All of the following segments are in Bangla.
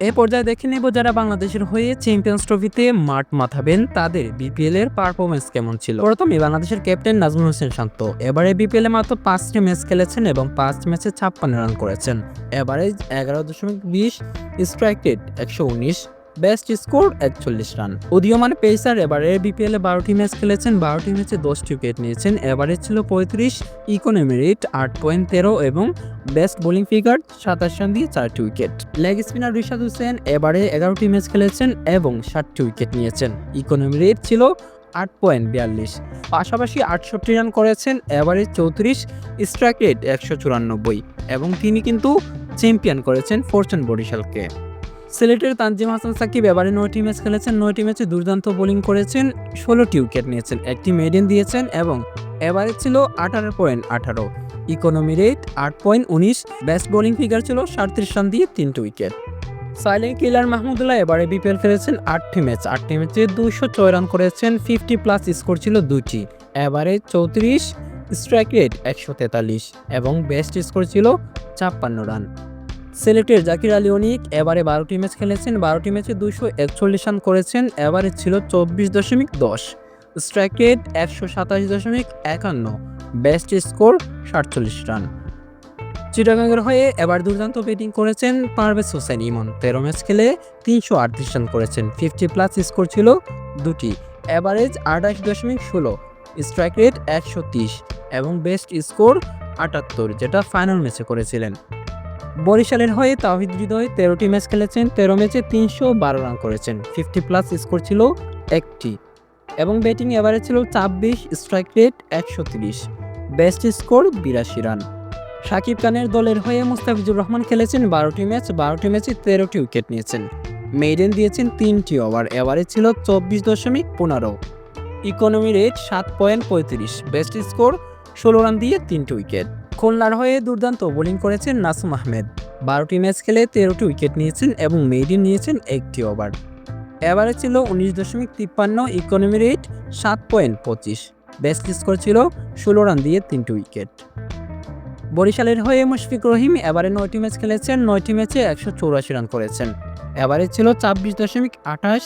এ পর্যায়ে দেখে নেব যারা বাংলাদেশের হয়ে চ্যাম্পিয়ন্স ট্রফিতে মাঠ মাথাবেন, তাদের বিপিএল এর পারফরমেন্স কেমন ছিল? প্রথমে বাংলাদেশের ক্যাপ্টেন নাজমুল হোসেন শান্ত। এবারে বিপিএল এ মাত্র পাঁচটি ম্যাচ খেলেছেন এবং পাঁচ ম্যাচে ছাপ্পান্ন রান করেছেন। এভারেজ এগারো দশমিক বিশ স্ট্রাইক রেট একশো উনিশ বেস্ট স্কোর একচল্লিশ রান। উদীয়মান পেসার এবারে বিপিএল বারোটি ম্যাচ খেলেছেন, বারোটি ম্যাচে দশটি উইকেট নিয়েছেন। এভারেজ ছিল পঁয়ত্রিশ, ইকোনমি রেট আট পয়েন্ট তেরো এবং বেস্ট বোলিং ফিগার সাতাশ রান দিয়ে চারটি wicket. Leg spinner Rishad Hossain এবারে এগারোটি ম্যাচ খেলেছেন এবং ষাটটি উইকেট নিয়েছেন। ইকোনমি ছিল আট পয়েন্ট বিয়াল্লিশ। পাশাপাশি আটষট্টি রান করেছেন, এভারেজ চৌত্রিশ, স্ট্রাইক রেট একশো চুরানব্বই এবং তিনি কিন্তু চ্যাম্পিয়ন করেছেন ফরচুন বরিশালকে। সিলেটের তানজিম হাসান সাকিব এবারে নয়টি ম্যাচ খেলেছেন। নয়টি ম্যাচে দুর্দান্ত বোলিং করেছেন ষোলোটি উইকেট নিয়েছেন, একটি মেডেন দিয়েছেন এবং এবারে ছিল আঠারো পয়েন্ট আঠারো। ইকোনমি রেট আট পয়েন্ট উনিশ বেস্ট বোলিং ফিগার ছিল সাঁত্রিশ রান দিয়ে তিনটি উইকেট। সাইলেন্ট কিলার মাহমুদুল্লাহ এবারে বিপিএল খেলেছেন আটটি ম্যাচ। আটটি ম্যাচে দুইশো ছয় রান করেছেন, ফিফটি প্লাস স্কোর ছিল দুটি এবারে চৌত্রিশ, স্ট্রাইক রেট একশো তেতাল্লিশ এবং বেস্ট স্কোর ছিল ছাপ্পান্ন রান। সিলেটের জাকির আলী অনিক এবারে বারোটি ম্যাচ খেলেছেন, বারোটি ম্যাচে দুশো একচল্লিশ রান করেছেন, এবারে ছিল চব্বিশ দশমিক দশ। স্ট্রাইক রেট একশো সাতাশ দশমিক একান্ন, বেস্ট স্কোর সাতচল্লিশ রান। চিটাগাংয়ের হয়ে এবার দুর্দান্ত ব্যাটিং করেছেন পারভেজ হোসেন ইমন। তেরো ম্যাচ খেলে তিনশো আটত্রিশ রান করেছেন, ফিফটি প্লাস স্কোর ছিল দুটি অ্যাভারেজ আঠাশ দশমিক ষোলো, স্ট্রাইক রেট একশো তিরিশ এবং বেস্ট স্কোর আটাত্তর, যেটা ফাইনাল ম্যাচে করেছিলেন। বরিশালের হয়ে তাহিদ হৃদয় তেরোটি ম্যাচ খেলেছেন, তেরো ম্যাচে তিনশো বারো রান করেছেন। ফিফটি প্লাস স্কোর ছিল একটি এবং ব্যাটিং এভারেজ ছিল ছাব্বিশ, স্ট্রাইক রেট একশো তিরিশ। বেস্ট স্কোর বিরাশি রান। সাকিব খানের দলের হয়ে মুস্তাফিজুর রহমান খেলেছেন বারোটি ম্যাচ, বারোটি ম্যাচে তেরোটি উইকেট নিয়েছেন। মেইডেন দিয়েছেন তিনটি ওভার, এভারেজ ছিল চব্বিশ দশমিক পনেরো। ইকোনমি রেট সাত পয়েন্ট পঁয়ত্রিশ। বেস্ট স্কোর ষোলো রান দিয়ে তিনটি উইকেট। খুলনার হয়ে দুর্দান্ত বোলিং করেছেন নাসুম আহমেদ। বারোটি ম্যাচ খেলে তেরোটি উইকেট নিয়েছেন এবং মেইডেন নিয়েছেন একটি ওভার। এবারে ছিল উনিশ দশমিক তিপ্পান্ন, ইকোনমি রেট সাত পয়েন্ট পঁচিশ। বেস্ট স্কোর ছিল ষোলো রান দিয়ে তিনটি উইকেট। বরিশালের হয়ে মুশফিক রহিম এবারে নয়টি ম্যাচ খেলেছেন, নয়টি ম্যাচে একশো চৌরাশি রান করেছেন। এবারে ছিল ছাব্বিশ দশমিক আঠাশ,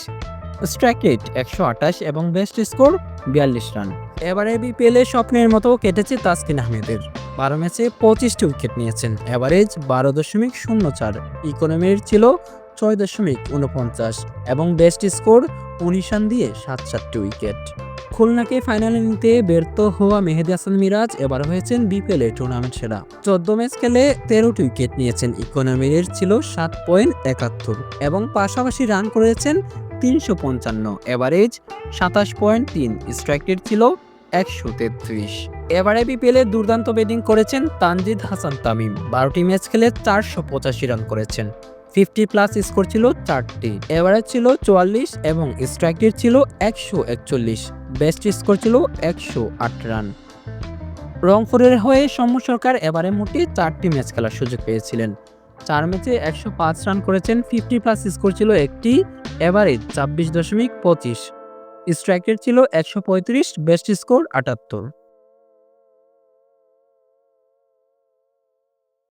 স্ট্রাইক রেট একশো আঠাশ এবং বেস্ট স্কোর বিয়াল্লিশ রান। এবারে বিপিএলে স্বপ্নের মতো কেটেছে তাসকিন আহমেদের। বারো ম্যাচে পঁচিশটি উইকেট নিয়েছেন। অ্যাভারেজ বারো দশমিক শূন্য চার। ইকোনমির ছিল ছয় দশমিক উনপঞ্চাশ এবং বেস্ট স্কোর উনিশান দিয়ে সাত সাতটি উইকেট। খুলনাকে ফাইনালে নিতে ব্যর্থ হওয়া মেহেদি হাসান মিরাজ এবার হয়েছেন বিপিএল এর টুর্নামেন্ট সেরা। চোদ্দ ম্যাচ খেলে তেরোটি উইকেট নিয়েছেন। ইকোনমির ছিল সাত পয়েন্ট একাত্তর এবং পাশাপাশি রান করেছেন তিনশো পঞ্চান্ন। এভারেজ সাতাশ পয়েন্ট তিন। স্ট্রাইক রেট ছিল একশো তেত্রিশ। এবারে বিপিএলে দুর্দান্ত ব্যাটিং করেছেন তানজিদ হাসান তামিম। বারোটি ম্যাচ খেলে চারশো পঁচাশি রান করেছেন। ফিফটি প্লাস স্কোর ছিল চারটি। এভারেজ ছিল চুয়াল্লিশ এবং স্ট্রাইক রেট ছিল একশো একচল্লিশ। বেস্ট স্কোর ছিল একশো আট রান। রংপুরের হয়ে সৌম্য সরকার এবারে মোটে চারটি ম্যাচ খেলার সুযোগ পেয়েছিলেন। চার ম্যাচে একশো পাঁচ রান করেছেন। ফিফটি প্লাস স্কোর ছিল একটি। এভারেজ ছাব্বিশ দশমিক পঁচিশ। স্ট্রাইক রেট ছিল একশো পঁয়ত্রিশ বেস্ট স্কোর আটাত্তর।